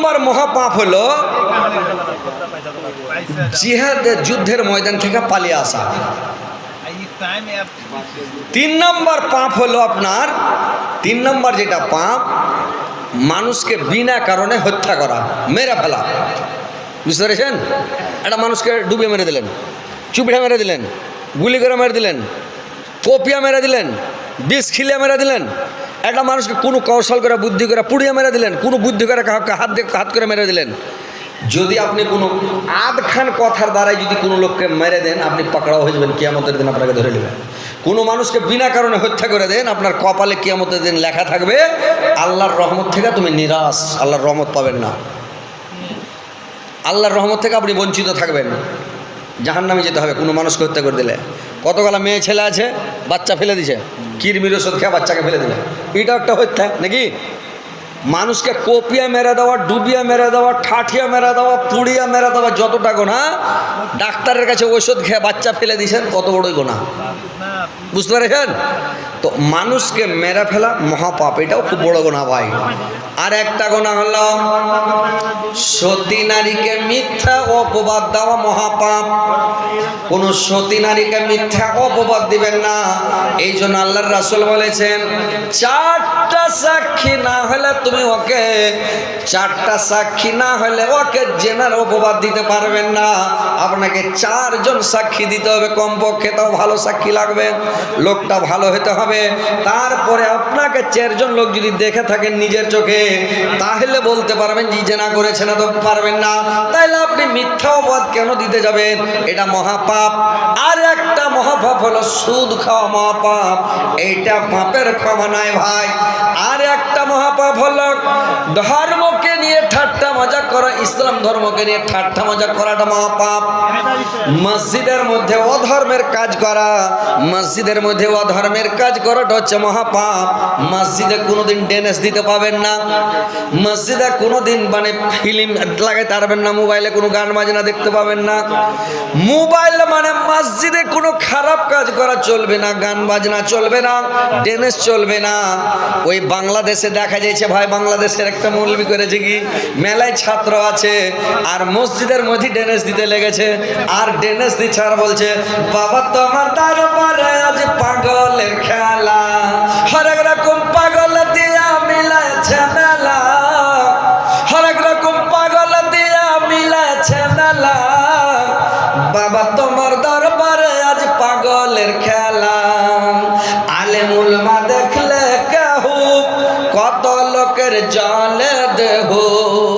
নম্বর মহাপাপ হলো জিহাদের যুদ্ধের ময়দান থেকে পালিয়ে আসা। তিন নম্বর পাপ হলো আপনার, তিন নম্বর যেটা পাপ, মানুষকে বিনা কারণে হত্যা করা, মেরে ফেলা। বুঝতে পেরেছেন? একটা মানুষকে ডুবে মেরে দিলেন চুপিড়া মেরে দিলেন, গুলি করে মেরে দিলেন, কপিয়া মেরে দিলেন, বিষ খিলিয়ে মেরে দিলেন একটা মানুষকে কোনো কৌশল করে, বুদ্ধি করে পুড়িয়ে মেরে দিলেন, কোনো বুদ্ধি করে কাউকে হাত দিয়ে হাত করে মেরে দিলেন। যদি আপনি কোনো আধখান কথার দ্বারাই যদি কোনো লোককে মেরে দেন, আপনি পাকড়াও হয়ে যাবেন, কিয়ামতের দিন আপনাকে ধরে নেবেন কোনো মানুষকে বিনা কারণে হত্যা করে দেন, আপনার কপালে কিয়ামতের দিন লেখা থাকবে, আল্লাহর রহমত থেকে তুমি নিরাশ, আল্লাহর রহমত পাবেন না। আল্লাহর রহমত থেকে আপনি বঞ্চিত থাকবেন। জাহান নামে যেতে হবে, কোনো মানুষকে হত্যা করে দিলে। কতগুলো মেয়ে ছেলে আছে, বাচ্চা ফেলে দিছে কিরমির ওষুধ খেয়ে বাচ্চাকে ফেলে দিলে এটাও একটা হত্যা, নাকি? মানুষকে কপিয়া মেরে দেওয়া, ডুবিয়া মেরে দেওয়া, ঠাঠিয়া মেরে দেওয়া, পুড়িয়া মেরে দেওয়া যতটা গোনা, ডাক্তারের কাছে ওষুধ খেয়ে বাচ্চা ফেলে দিয়েছেন, কত বড়ই গোনা। বুঝতে পেরেছেন? তো মানুষকে মেরে ফেলা মহাপাপ, এটাও খুব বড় গোনা ভাই। আর একটা গোনা হলো, সতী নারীকে মিথ্যা অপবাদ দেওয়া মহাপাপ। কোন সতী নারীকে মিথ্যা অপবাদ দিবেন না। এই জন্য আল্লাহর রাসুল বলেছেন, চারটা সাক্ষী না হলে তুমি ওকে, চারটা সাক্ষী না হলে ওকে জেনার অপবাদ দিতে পারবেন না। আপনাকে চারজন সাক্ষী দিতে হবে কমপক্ষে, তাও ভালো সাক্ষী লাগবে। লোকটা ভালো হতে হবে। তারপরে আপনাকে চারজন লোক যদি দেখে থাকেন নিজের চোখে, তাহলে বলতে পারবেন যে জেনা করেছে না তো পারবেন না। তাহলে আপনি মিথ্যা অপবাদ কেন দিতে যাবেন? এটা মহাপাপ। আর একটা মহাপাপ হলো সুদ খাওয়া মহাপাপ। এইটা পাপের ক্ষমা নাই ভাই। আর একটা মহাপাপ হলো নিয়ে মজা করা ইসলাম ধর্মকে নিয়ে ঠাট্টা মজা করাটা মহাপাপ। মসজিদের মধ্যে অধর্মের কাজ করা, মসজিদের মধ্যে অধর্মের কাজ করাটা হচ্ছে মহাপাপ। মসজিদে কোনোদিন ডেনেস দিতে পাবেন না। মসজিদে কোনোদিন মানে ফিল্ম লাগাইতে পারবেন না, মোবাইলে কোনো গান বাজনা দেখতে পাবেন না। মোবাইল মানে মসজিদে কোনো খারাপ কাজ করা চলবে না, গান বাজনা চলবে না ডেনেস চলবে না। ওই বাংলাদেশে দেখা যাচ্ছে ভাই, বাংলাদেশের একটা মৌলবি করেছে কি? মেলায় ছাত্র আছে, আর মসজিদের মধ্যে ডেনেস দিতে লেগেছে, আর ডেনেস দিচ্ছে, আর বলছে, বাবা, তোমার দরবারে আজ পাগলের খেলা। হরেক রকম পাগল দিয়া মিলাইছে মেলা। হরেক রকম পাগল দিয়া মিলাইছে মেলা। জুলমা দেখলে কাহু? কত লোকের জলে দেহু